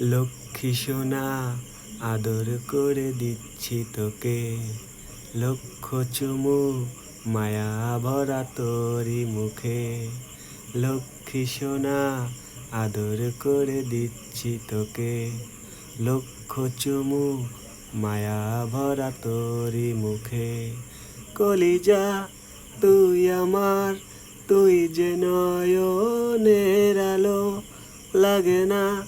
লক্ষ্মী সোনা, আদর করে দিচ্ছি তোকে। লক্ষ চুমু, মায়া ভরা তোরি মুখে। লক্ষ্মী সোনা, আদর করে দিচ্ছি তোকে। লক্ষ চুমু, মায়া ভরা তোরি মুখে। কলিজা, তুই আমার, তুই যে নয়নের আলো। লাগে না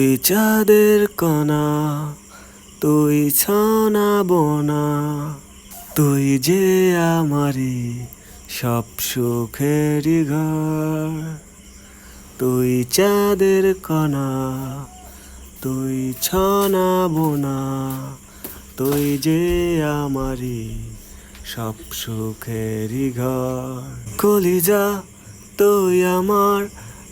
চাঁদের কণা, তুই ছানা বোনা, তুই যে আমারই সব সুখেরই ঘর। তুই চাঁদের কণা, তুই ছানা বোনা, তুই যে আমারই সব সুখেরই ঘর। কলিজা, তুই আমার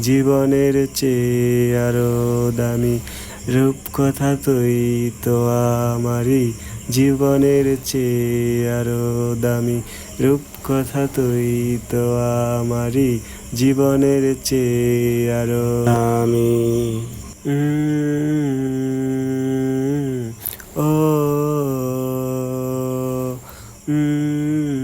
জীবনের চেয়ে আরও দামি রূপ কথা তুই তো আমারই। জীবনের চেয়ে আরও দামি রূপ কথা তুই তো আমারই। জীবনের চেয়ে আরও দামি। ও উম,